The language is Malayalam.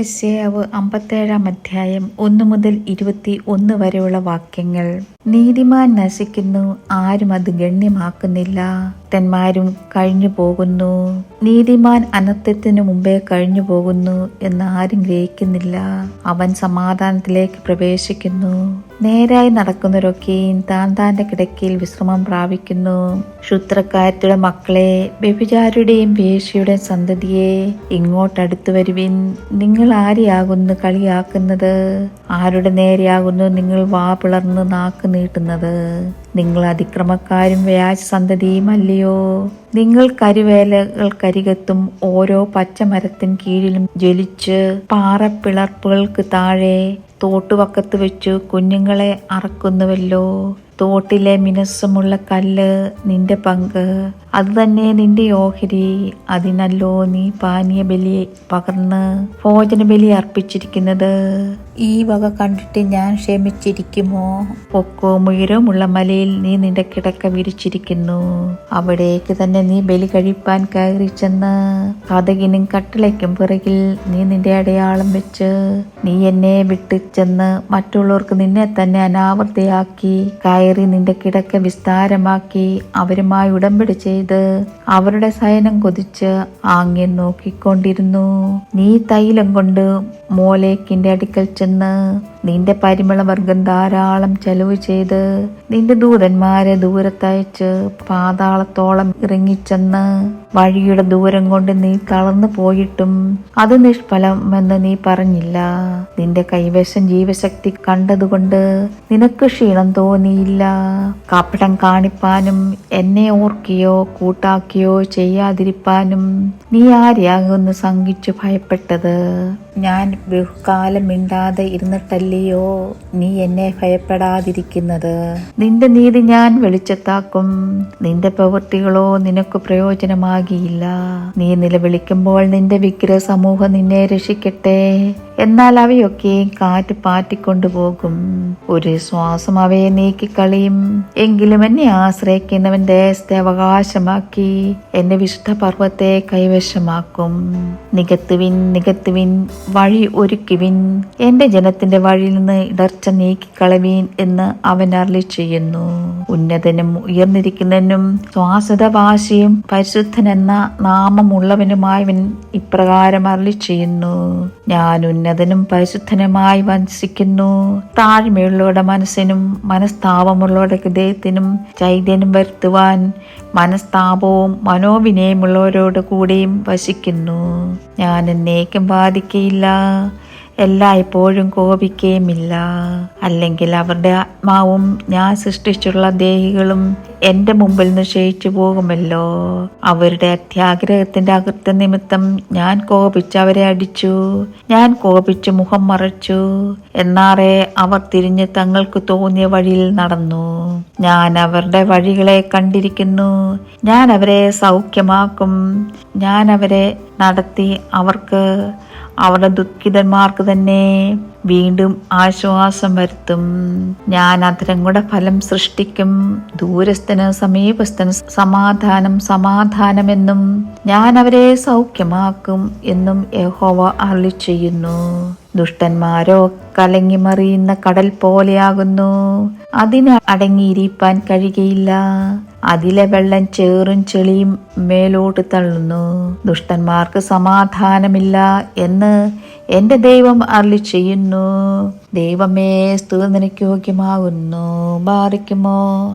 യെശയ്യാവ് അമ്പത്തേഴാം അധ്യായം ഒന്ന് മുതൽ ഇരുപത്തി ഒന്ന് വരെയുള്ള വാക്യങ്ങൾ. നീതിമാൻ നശിക്കുന്നു ആരും അത് ഗണ്യമാക്കുന്നില്ല. ഭക്തന്മാരും കഴിഞ്ഞു പോകുന്നു നീതിമാൻ അനർത്ഥത്തിനു മുമ്പേ കഴിഞ്ഞു പോകുന്നു എന്ന് ആരും ഗ്രഹിക്കുന്നില്ല. അവൻ സമാധാനത്തിലേക്ക് പ്രവേശിക്കുന്നു. നേരായി നടക്കുന്നവരൊക്കെയും താൻ താന്റെ കിടക്കയിൽ വിശ്രമം പ്രാപിക്കുന്നു. ക്ഷുത്രക്കാരത്തിയുടെ മക്കളെ വ്യഭിചാരുടെയും വേശിയുടെയും സന്തതിയെ ഇങ്ങോട്ടടുത്തു വരുവിൻ. നിങ്ങൾ ആരെയാകുന്നു കളിയാക്കുന്നത്? ആരുടെ നേരെയാകുന്നു നിങ്ങൾ വാ പിളർന്ന് നാക്ക് നീട്ടുന്നത്? നിങ്ങൾ അതിക്രമക്കാരും വ്യാജ സന്തതിയും അല്ലയോ? നിങ്ങൾ കരിവേലകൾക്കരികത്തും ഓരോ പച്ചമരത്തിൻ കീഴിലും ജ്വലിച്ച് പാറപ്പിളർപ്പുകൾക്ക് താഴെ തോട്ടുവക്കത്ത് വെച്ചു കുഞ്ഞുങ്ങളെ അറക്കുന്നുവല്ലോ. തോട്ടിലെ മിനസ്സമുള്ള കല്ല് നിന്റെ പങ്ക്. അത് തന്നെ നിന്റെ ഓഹരി. അതിനല്ലോ നീ പാനീയ ബലി പകർന്ന് ഭോജന ബലി അർപ്പിച്ചിരിക്കുന്നത്. ഈ വക കണ്ടിട്ട് ഞാൻ ക്ഷമിച്ചിരിക്കുമോ? പൊക്കവും ഉയരവുമുള്ള മലയിൽ നീ നിന്റെ കിടക്ക വിരിച്ചിരിക്കുന്നു. അവിടേക്ക് തന്നെ നീ ബലി കഴിപ്പാൻ കയറി ചെന്ന് കഥകിനും കട്ടിളയ്ക്കും പിറകിൽ നീ നിന്റെ അടയാളം വെച്ച് നീ എന്നെ വിട്ട് ചെന്ന് മറ്റുള്ളവർക്ക് നിന്നെ തന്നെ അനാവൃതയാക്കി കയറി നിന്റെ കിടക്ക വിസ്താരമാക്കി അവരുമായി ഉടമ്പടി അവരുടെ സയനം കൊതിച്ച് ആംഗ്യം നോക്കിക്കൊണ്ടിരുന്നു. നീ തൈലം കൊണ്ട് മോലേക്കിന്റെ അടുക്കൽ ചെന്ന് നിന്റെ പരിമളവർഗം ധാരാളം ചെലവ് ചെയ്ത് നിന്റെ ദൂതന്മാരെ ദൂരത്തയച്ച് പാതാളത്തോളം ഇറങ്ങിച്ചെന്ന് വഴിയുടെ ദൂരം കൊണ്ട് നീ തളർന്നു പോയിട്ടും അത് നിഷ്ഫലമെന്ന് നീ പറഞ്ഞില്ല. നിന്റെ കൈവശം ജീവശക്തി കണ്ടതുകൊണ്ട് നിനക്ക് ക്ഷീണം തോന്നിയില്ല. കപടം കാണിപ്പാനും എന്നെ ഓർക്കുകയോ കൂട്ടാക്കുകയോ ചെയ്യാതിരിപ്പാനും നീ ആരെയാകുന്നു സംഘിച്ചു ഭയപ്പെട്ടത്? ഞാൻ ബഹുകാലം മിണ്ടാതെ ഇരുന്നിട്ടല്ലയോ നീ എന്നെ ഭയപ്പെടാതിരിക്കുന്നത്? നിന്റെ നീതി ഞാൻ വെളിച്ചത്താക്കും. നിന്റെ പ്രവൃത്തികളോ നിനക്ക് പ്രയോജനമാകിയില്ല. നീ നിലവിളിക്കുമ്പോൾ നിന്റെ വിഗ്രഹ സമൂഹം നിന്നെ രക്ഷിക്കട്ടെ. എന്നാൽ അവയൊക്കെ കാറ്റ് പാറ്റിക്കൊണ്ടുപോകും. ഒരു ശ്വാസം അവയെ നീക്കിക്കളിയും. എങ്കിലും എന്നെ ആശ്രയിക്കുന്നവന്റെ അവകാശമാക്കി എന്റെ വിശുദ്ധ പർവത്തെ കൈവശമാക്കും. നികത്തുവിൻ നികത്തുവിൻ വഴി ഒരുക്കുവിൻ. എന്റെ ജനത്തിന്റെ വഴിയിൽ നിന്ന് ഇടർച്ച നീക്കിക്കളവീൻ എന്ന് അവൻ അരളി ചെയ്യുന്നു. ഉന്നതനും ഉയർന്നിരിക്കുന്നതിനും ഭാഷയും പരിശുദ്ധനെന്ന നാമമുള്ളവനുമായവൻ ഇപ്രകാരം അരളി ചെയ്യുന്നു. ഞാൻ ഉന്നതനും പരിശുദ്ധനുമായി വഞ്ചിക്കുന്നു. താഴ്മയുള്ളവരുടെ മനസ്സിനും മനസ്താപമുള്ളവരുടെ ഹൃദയത്തിനും ചൈതന്യം വരുത്തുവാൻ മനസ്താപവും മനോവിനയമുള്ളവരോട് കൂടെയും വശിക്കുന്നു ഞാൻ എന്നേക്കും ബാധിക്കയില്ല എല്ലായ്പ്പോഴും കോപിക്കുകയുമില്ല അല്ലെങ്കിൽ അവരുടെ ആത്മാവും ഞാൻ സൃഷ്ടിച്ചുള്ള ദേഹികളും എന്റെ മുമ്പിൽ നിന്ന് ക്ഷയിച്ചു പോകുമല്ലോ. അവരുടെ അത്യാഗ്രഹത്തിന്റെ അകൃത്യ നിമിത്തം ഞാൻ കോപിച്ച് അവരെ അടിച്ചു. ഞാൻ കോപിച്ച് മുഖം മറച്ചു. എന്നാറെ അവർ തിരിഞ്ഞ് തങ്ങൾക്ക് തോന്നിയ വഴിയിൽ നടന്നു. ഞാൻ അവരുടെ വഴികളെ കണ്ടിരിക്കുന്നു. ഞാൻ അവരെ സൗഖ്യമാക്കും. ഞാൻ അവരെ നടത്തി അവർക്ക് അവരുടെ ദുഃഖിതന്മാർക്ക് തന്നെ വീണ്ടും ആശ്വാസം വരുത്തും. ഞാൻ അതിരങ്ങളുടെ ഫലം സൃഷ്ടിക്കും. ദൂരസ്ഥന് സമീപസ്ഥന് സമാധാനം സമാധാനമെന്നും ഞാൻ അവരെ സൗഖ്യമാക്കും എന്നും യഹോവ അരളി ചെയ്യുന്നു. ദുഷ്ടന്മാരോ കലങ്ങിമറിയുന്ന കടൽ പോലെയാകുന്നു. അതിന് അടങ്ങിയിരിപ്പാൻ കഴിയുകയില്ല. അതിലെ വെള്ളം ചേറും ചെളിയും മേലോട്ട് തള്ളുന്നു. ദുഷ്ടന്മാർക്ക് സമാധാനമില്ല എന്ന് എന്റെ ദൈവം അരളി ചെയ്യുന്നു. ദൈവമേ സ്തുതി നിനക്ക് യോഗ്യമാകുന്നു. ബാധിക്കുമോ?